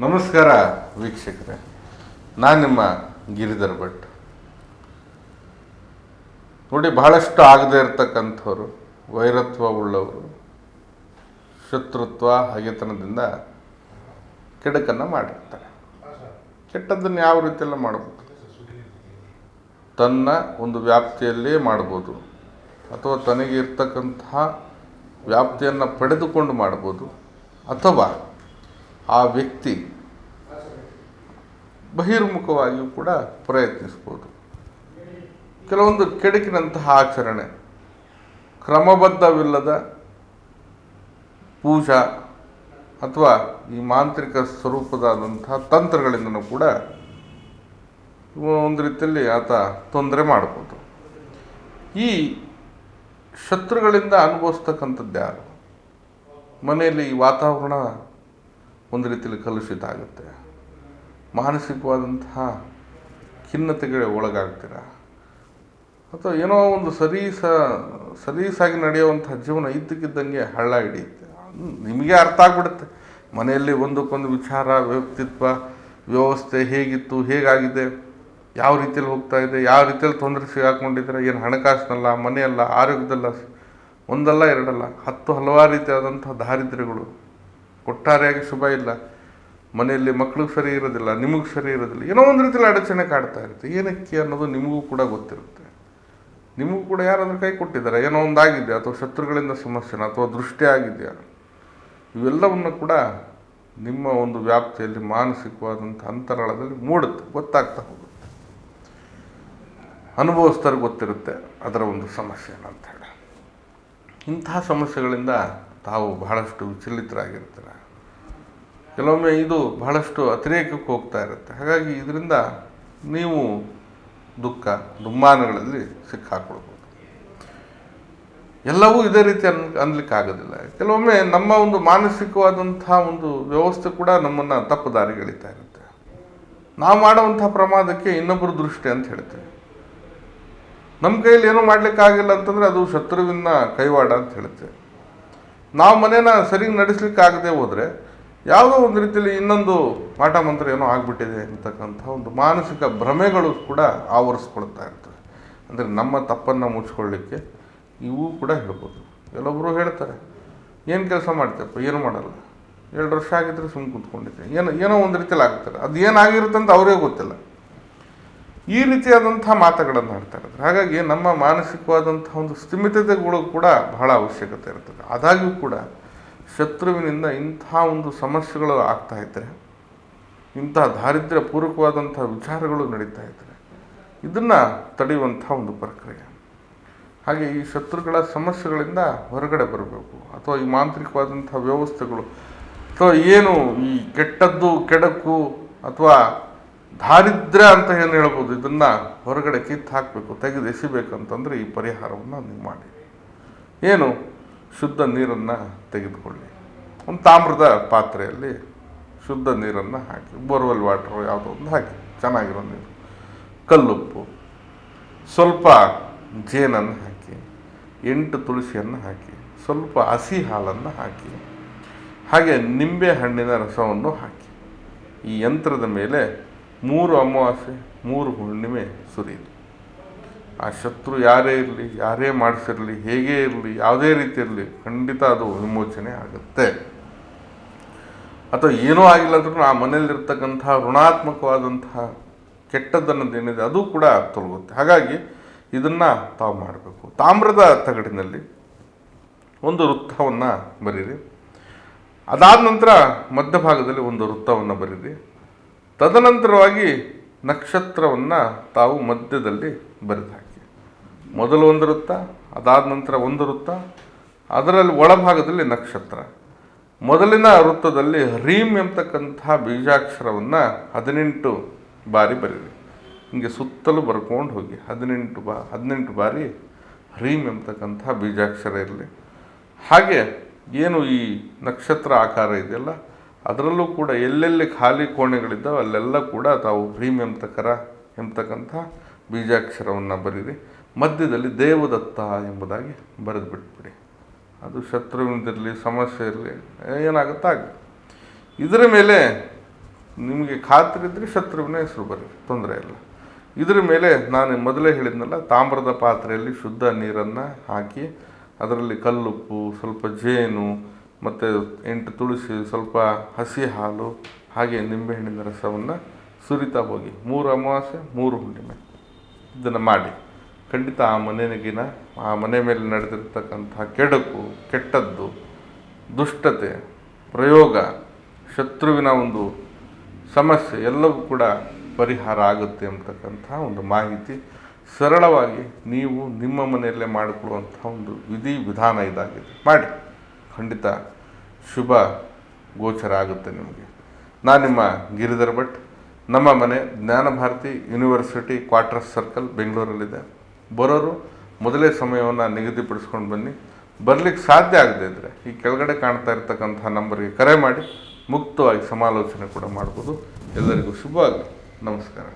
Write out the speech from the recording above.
ನಮಸ್ಕಾರ ವೀಕ್ಷಕರ. ನಾನು ನಿಮ್ಮ ಗಿರಿಧರ್ ಭಟ್. ನೋಡಿ, ಬಹಳಷ್ಟು ಆಗದೇ ಇರತಕ್ಕಂಥವ್ರು, ವೈರತ್ವ ಉಳ್ಳವರು, ಶತ್ರುತ್ವ, ಹಗೆತನದಿಂದ ಕೆಡಕನ್ನು ಮಾಡಿರ್ತಾರೆ. ಕೆಟ್ಟದ್ದನ್ನು ಯಾವ ರೀತಿಯೆಲ್ಲ ಮಾಡ್ಬೋದು. ತನ್ನ ಒಂದು ವ್ಯಾಪ್ತಿಯಲ್ಲೇ ಮಾಡ್ಬೋದು. ಅಥವಾ ತನಗೆ ಇರ್ತಕ್ಕಂತಹ ವ್ಯಾಪ್ತಿಯನ್ನು ಪಡೆದುಕೊಂಡು ಮಾಡ್ಬೋದು. ಅಥವಾ ಆ ವ್ಯಕ್ತಿ ಬಹಿರ್ಮುಖವಾಗಿಯೂ ಕೂಡ ಪ್ರಯತ್ನಿಸ್ಬೋದು. ಕೆಲವೊಂದು ಕೆಡಕಿನಂತಹ ಆಚರಣೆ. ಕ್ರಮಬದ್ಧವಿಲ್ಲದ ಪೂಜಾ ಅಥವಾ ಈ ಮಾಂತ್ರಿಕ ಸ್ವರೂಪದಾದಂತಹ ತಂತ್ರಗಳಿಂದನೂ ಕೂಡ ಒಂದು ರೀತಿಯಲ್ಲಿ ಆತ ತೊಂದರೆ ಮಾಡ್ಬೋದು. ಈ ಶತ್ರುಗಳಿಂದ ಅನುಭವಿಸ್ತಕ್ಕಂಥದ್ದು ಯಾರು ಮನೆಯಲ್ಲಿ ಈ ವಾತಾವರಣ ಒಂದು ರೀತಿಯಲ್ಲಿ ಕಲುಷಿತ ಆಗುತ್ತೆ. ಮಾನಸಿಕವಾದಂತಹ ಖಿನ್ನತೆಗೆ ಒಳಗಾಗ್ತೀರ? ಅಥವಾ ಏನೋ ಒಂದು ಸರೀಸ, ಸರೀಸಾಗಿ ನಡೆಯುವಂಥ ಜೀವನ ಇದ್ದಕ್ಕಿದ್ದಂಗೆ ಹಳ್ಳ ಹಿಡಿಯುತ್ತೆ ನಿಮಗೆ ಅರ್ಥ ಆಗ್ಬಿಡುತ್ತೆ. ಮನೆಯಲ್ಲಿ ಒಂದಕ್ಕೊಂದು ವಿಚಾರ, ವ್ಯಕ್ತಿತ್ವ, ವ್ಯವಸ್ಥೆ ಹೇಗಿತ್ತು, ಹೇಗಾಗಿದೆ, ಯಾವ ರೀತಿಯಲ್ಲಿ ಹೋಗ್ತಾ ಇದೆ, ಯಾವ ರೀತಿಯಲ್ಲಿ ತೊಂದರೆ ಸಿಗಾಕೊಂಡಿದ್ದಾರೆ, ಏನು ಹಣಕಾಸಿನಲ್ಲ, ಮನೆಯಲ್ಲ, ಆರೋಗ್ಯದಲ್ಲ, ಒಂದಲ್ಲ, ಎರಡಲ್ಲ, ಹತ್ತು ಹಲವಾರು ರೀತಿಯಾದಂಥ ದಾರಿದ್ರ್ಯಗಳು ಒಟ್ಟಾರೆಯಾಗಿ ಶುಭ ಇಲ್ಲ. ಮನೆಯಲ್ಲಿ ಮಕ್ಕಳಿಗೆ ಸರಿ ಇರೋದಿಲ್ಲ, ನಿಮಗೆ ಸರಿ ಇರೋದಿಲ್ಲ. ಏನೋ ಒಂದು ರೀತಿಯಲ್ಲಿ ಅಡಚಣೆ ಕಾಡ್ತಾ ಇರುತ್ತೆ. ಏನಕ್ಕೆ ಅನ್ನೋದು ನಿಮಗೂ ಕೂಡ ಗೊತ್ತಿರುತ್ತೆ. ನಿಮಗೂ ಕೂಡ ಯಾರಾದರೂ ಕೈ ಕೊಟ್ಟಿದ್ದಾರೆ. ಏನೋ ಒಂದು ಆಗಿದೆ, ಅಥವಾ ಶತ್ರುಗಳಿಂದ ಸಮಸ್ಯೆನ, ಅಥವಾ ದೃಷ್ಟಿ ಆಗಿದೆಯಾ? ಇವೆಲ್ಲವನ್ನು ಕೂಡ ನಿಮ್ಮ ಒಂದು ವ್ಯಾಪ್ತಿಯಲ್ಲಿ ಮಾನಸಿಕವಾದಂಥ ಅಂತರಾಳದಲ್ಲಿ ಮೂಡುತ್ತೆ, ಗೊತ್ತಾಗ್ತಾ ಹೋಗುತ್ತೆ. ಅನುಭವಿಸ್ತಾರೆ ಗೊತ್ತಿರುತ್ತೆ ಅದರ ಒಂದು ಸಮಸ್ಯೆ ಅಂತ ಹೇಳಿ. ಇಂತಹ ಸಮಸ್ಯೆಗಳಿಂದ ತಾವು ಬಹಳಷ್ಟು ವಿಚಲಿತರಾಗಿರ್ತಾರೆ. ಕೆಲವೊಮ್ಮೆ ಇದು ಬಹಳಷ್ಟು ಅತಿರೇಕಕ್ಕೆ ಹೋಗ್ತಾ ಇರುತ್ತೆ. ಹಾಗಾಗಿ ಇದರಿಂದ ನೀವು ದುಃಖ, ದುಮ್ಮಾನಗಳಲ್ಲಿ ಸಿಕ್ಕಾಕೊಳ್ಬೋದು. ಎಲ್ಲವೂ ಇದೇ ರೀತಿ ಅನ್ ಅನ್ಲಿಕ್ಕಾಗೋದಿಲ್ಲ ಕೆಲವೊಮ್ಮೆ ನಮ್ಮ ಒಂದು ಮಾನಸಿಕವಾದಂಥ ಒಂದು ವ್ಯವಸ್ಥೆ ಕೂಡ ನಮ್ಮನ್ನು ತಪ್ಪು ದಾರಿಗೆಳಿತಾ ಇರುತ್ತೆ. ನಾವು ಮಾಡುವಂಥ ಪ್ರಮಾದಕ್ಕೆ ಇನ್ನೊಬ್ಬರು ದೃಷ್ಟಿ ಅಂತ ಹೇಳ್ತೇವೆ ನಮ್ಮ ಕೈಯಲ್ಲಿ ಏನೂ ಮಾಡ್ಲಿಕ್ಕಾಗಿಲ್ಲ ಅಂತಂದರೆ ಅದು ಶತ್ರುವಿನ ಕೈವಾಡ ಅಂತ ಹೇಳುತ್ತೆ ನಾವು ಮನೇನ ಸರಿಗೆ ನಡೆಸ್ಲಿಕ್ಕೆ ಆಗದೆ ಹೋದರೆ ಯಾವುದೋ ಒಂದು ರೀತಿಯಲ್ಲಿ ಇನ್ನೊಂದು ಮಾಟ ಮಂತ್ರ ಏನೋ ಆಗಿಬಿಟ್ಟಿದೆ ಅಂತಕ್ಕಂಥ ಒಂದು ಮಾನಸಿಕ ಭ್ರಮೆಗಳು ಕೂಡ ಆವರಿಸ್ಕೊಳ್ತಾ ಇರ್ತವೆ. ಅಂದರೆ ನಮ್ಮ ತಪ್ಪನ್ನು ಮುಚ್ಕೊಳ್ಳಿಕ್ಕೆ ಇವು ಕೂಡ ಹೇಳ್ಬೋದು. ಕೆಲವೊಬ್ಬರು ಹೇಳ್ತಾರೆ, ಏನು ಕೆಲಸ ಮಾಡ್ತೀಯಪ್ಪ? ಏನು ಮಾಡಲ್ಲ? ಎರಡು ವರ್ಷ ಆಗಿದ್ರೆ ಸುಮ್ಮನೆ ಕೂತ್ಕೊಂಡಿದ್ದೆ. ಏನೋ ಏನೋ ಒಂದು ರೀತಿಯಲ್ಲಿ ಆಗ್ತಾರೆ ಅದು ಏನಾಗಿರುತ್ತೆ ಅಂತ ಅವರೇ ಗೊತ್ತಿಲ್ಲ. ಈ ರೀತಿಯಾದಂಥ ಮಾತುಗಳನ್ನು ಆಡ್ತಾ ಇರ್ತಾರೆ ಹಾಗಾಗಿ ನಮ್ಮ ಮಾನಸಿಕವಾದಂಥ ಒಂದು ಸ್ಥಿಮಿತತೆಗಳು ಕೂಡ ಬಹಳ ಅವಶ್ಯಕತೆ ಇರ್ತದೆ. ಆದಾಗ್ಯೂ ಕೂಡ ಶತ್ರುವಿನಿಂದ ಇಂಥ ಒಂದು ಸಮಸ್ಯೆಗಳು ಆಗ್ತಾ ಇದ್ದರೆ ಇಂಥ ದಾರಿದ್ರ್ಯ ಪೂರ್ವಕವಾದಂಥ ವಿಚಾರಗಳು ನಡೀತಾ ಇದ್ದರೆ ಇದನ್ನು ತಡೆಯುವಂಥ ಒಂದು ಪ್ರಕ್ರಿಯೆ. ಹಾಗೆ ಈ ಶತ್ರುಗಳ ಸಮಸ್ಯೆಗಳಿಂದ ಹೊರಗಡೆ ಬರಬೇಕು. ಅಥವಾ ಈ ಮಾಂತ್ರಿಕವಾದಂಥ ವ್ಯವಸ್ಥೆಗಳು, ಅಥವಾ ಏನು ಈ ಕೆಟ್ಟದ್ದು, ಕೆಡಕು, ಅಥವಾ ದಾರಿದ್ರ್ಯ ಅಂತ ಏನು ಹೇಳ್ಬೋದು? ಇದನ್ನು ಹೊರಗಡೆ ಕಿತ್ತು ಹಾಕಬೇಕು, ತೆಗೆದು ಎಸಿಬೇಕಂತಂದರೆ ಈ ಪರಿಹಾರವನ್ನು ನೀವು ಮಾಡಿ. ಏನು? ಶುದ್ಧ ನೀರನ್ನು ತೆಗೆದುಕೊಳ್ಳಿ. ಒಂದು ತಾಮ್ರದ ಪಾತ್ರೆಯಲ್ಲಿ ಶುದ್ಧ ನೀರನ್ನು ಹಾಕಿ, ಬೋರ್ವೆಲ್ ವಾಟರ್ ಯಾವುದೋ ಒಂದು ಹಾಕಿ, ಚೆನ್ನಾಗಿರೋ ನೀರು. ಕಲ್ಲುಪ್ಪು, ಸ್ವಲ್ಪ ಜೇನನ್ನು ಹಾಕಿ, ಎಂಟು ತುಳಸಿಯನ್ನು ಹಾಕಿ, ಸ್ವಲ್ಪ ಹಸಿ ಹಾಲನ್ನು ಹಾಕಿ, ಹಾಗೆ ನಿಂಬೆ ಹಣ್ಣಿನ ರಸವನ್ನು ಹಾಕಿ. ಈ ಯಂತ್ರದ ಮೇಲೆ ಮೂರು ಅಮಾವಾಸ್ಯೆ, ಮೂರು ಹುಣ್ಣಿಮೆ ಸುರಿಯಿತು ಆ ಶತ್ರು ಯಾರೇ ಇರಲಿ, ಯಾರೇ ಮಾಡಿಸಿರಲಿ, ಹೇಗೆ ಇರಲಿ, ಯಾವುದೇ ರೀತಿ ಇರಲಿ, ಖಂಡಿತ ಅದು ವಿಮೋಚನೆ ಆಗುತ್ತೆ. ಅಥವಾ ಏನೂ ಆಗಿಲ್ಲ ಅಂದ್ರೂ ಆ ಮನೆಯಲ್ಲಿರ್ತಕ್ಕಂತಹ ಋಣಾತ್ಮಕವಾದಂತಹ ಕೆಟ್ಟದ್ದನ್ನದೇನಿದೆ ಅದು ಕೂಡ ತೊಲಗುತ್ತೆ. ಹಾಗಾಗಿ ಇದನ್ನು ತಾವು ಮಾಡಬೇಕು. ತಾಮ್ರದ ತಗಡಿನಲ್ಲಿ ಒಂದು ವೃತ್ತವನ್ನು ಬರೀರಿ. ಅದಾದ ನಂತರ ಮಧ್ಯಭಾಗದಲ್ಲಿ ಒಂದು ವೃತ್ತವನ್ನು ಬರೀರಿ. ತದನಂತರವಾಗಿ ನಕ್ಷತ್ರವನ್ನು ತಾವು ಮಧ್ಯದಲ್ಲಿ ಬರೆದು ಹಾಕಿ. ಮೊದಲು ಒಂದು ವೃತ್ತ ಅದಾದ ನಂತರ ಒಂದು ವೃತ್ತ ಅದರಲ್ಲಿ ಒಳಭಾಗದಲ್ಲಿ ನಕ್ಷತ್ರ. ಮೊದಲಿನ ವೃತ್ತದಲ್ಲಿ ರೀಮ್ ಎಂಬತಕ್ಕಂಥ ಬೀಜಾಕ್ಷರವನ್ನು ಹದಿನೆಂಟು ಬಾರಿ ಬರೀರಿ. ಹಿಂಗೆ ಸುತ್ತಲೂ ಬರ್ಕೊಂಡು ಹೋಗಿ ಹದಿನೆಂಟು ಬಾ, ಹದಿನೆಂಟು ಬಾರಿ ಹ್ರೀಮ್ ಎಂಬತಕ್ಕಂಥ ಬೀಜಾಕ್ಷರ ಇರಲಿ. ಹಾಗೆ ಏನು ಈ ನಕ್ಷತ್ರ ಆಕಾರ ಇದೆಯಲ್ಲ ಅದರಲ್ಲೂ ಕೂಡ ಎಲ್ಲೆಲ್ಲಿ ಖಾಲಿ ಕೋಣೆಗಳಿದ್ದಾವೆ, ಅಲ್ಲೆಲ್ಲ ಕೂಡ ತಾವು ಭೀಮ್ ಎಂಬತಕ್ಕರ ಎಂಬತಕ್ಕಂಥ ಬೀಜಾಕ್ಷರವನ್ನು ಬರೀರಿ. ಮಧ್ಯದಲ್ಲಿ ದೇವದತ್ತ ಎಂಬುದಾಗಿ ಬರೆದು ಬಿಟ್ಬಿಡಿ. ಅದು ಶತ್ರುವಿನದಿರಲಿ, ಸಮಸ್ಯೆ ಇರಲಿ, ಏನಾಗುತ್ತೆ ಆಗಲಿ ಇದರ ಮೇಲೆ ನಿಮಗೆ ಖಾತ್ರಿ ಇದ್ದರೆ ಶತ್ರುವಿನ ಹೆಸರು ಬರೀ ತೊಂದರೆ ಇಲ್ಲ. ಇದರ ಮೇಲೆ ನಾನು ಮೊದಲೇ ಹೇಳಿದ್ನಲ್ಲ, ತಾಮ್ರದ ಪಾತ್ರೆಯಲ್ಲಿ ಶುದ್ಧ ನೀರನ್ನು ಹಾಕಿ, ಅದರಲ್ಲಿ ಕಲ್ಲುಪ್ಪು, ಸ್ವಲ್ಪ ಜೇನು ಮತ್ತು ಎಂಟು ತುಳಸಿ, ಸ್ವಲ್ಪ ಹಸಿ ಹಾಲು, ಹಾಗೆ ನಿಂಬೆಹಣ್ಣಿನ ರಸವನ್ನು ಸುರಿತಾ ಹೋಗಿ. ಮೂರು ಅಮಾವಾಸ್ಯೆ, ಮೂರು ಹುಣ್ಣಿಮೆ. ಇದನ್ನು ಮಾಡಿ. ಖಂಡಿತ ಆ ಮನೆಗಿನ ಆ ಮನೆ ಮೇಲೆ ನಡೆದಿರ್ತಕ್ಕಂಥ ಕೆಡಕು, ಕೆಟ್ಟದ್ದು, ದುಷ್ಟತೆ, ಪ್ರಯೋಗ, ಶತ್ರುವಿನ ಒಂದು ಸಮಸ್ಯೆ ಎಲ್ಲವೂ ಕೂಡ ಪರಿಹಾರ ಆಗುತ್ತೆ ಅಂತಕ್ಕಂಥ ಒಂದು ಮಾಹಿತಿ. ಸರಳವಾಗಿ ನೀವು ನಿಮ್ಮ ಮನೆಯಲ್ಲೇ ಮಾಡಿಕೊಳ್ಳುವಂಥ ಒಂದು ವಿಧಿ ವಿಧಾನ ಇದಾಗಿದೆ. ಮಾಡಿ. ಖಂಡಿತ ಶುಭ ಗೋಚರ ಆಗುತ್ತೆ ನಿಮಗೆ. ನಾನು ನಿಮ್ಮ ಗಿರಿಧರ್ ಭಟ್. ನಮ್ಮ ಮನೆ Jnana Bharati university quarters circle ಬೆಂಗಳೂರಲ್ಲಿದೆ. ಬರೋರು ಮೊದಲೇ ಸಮಯವನ್ನು ನಿಗದಿಪಡಿಸ್ಕೊಂಡು ಬನ್ನಿ. ಬರಲಿಕ್ಕೆ ಸಾಧ್ಯ ಆಗದೇ ಇದ್ದರೆ ಈ ಕೆಳಗಡೆ ಕಾಣ್ತಾ ಇರ್ತಕ್ಕಂಥ ನಂಬರ್ಗೆ ಕರೆ ಮಾಡಿ ಮುಕ್ತವಾಗಿ ಸಮಾಲೋಚನೆ ಕೂಡ ಮಾಡ್ಬೋದು. ಎಲ್ಲರಿಗೂ ಶುಭವಾಗಲಿ. ನಮಸ್ಕಾರ.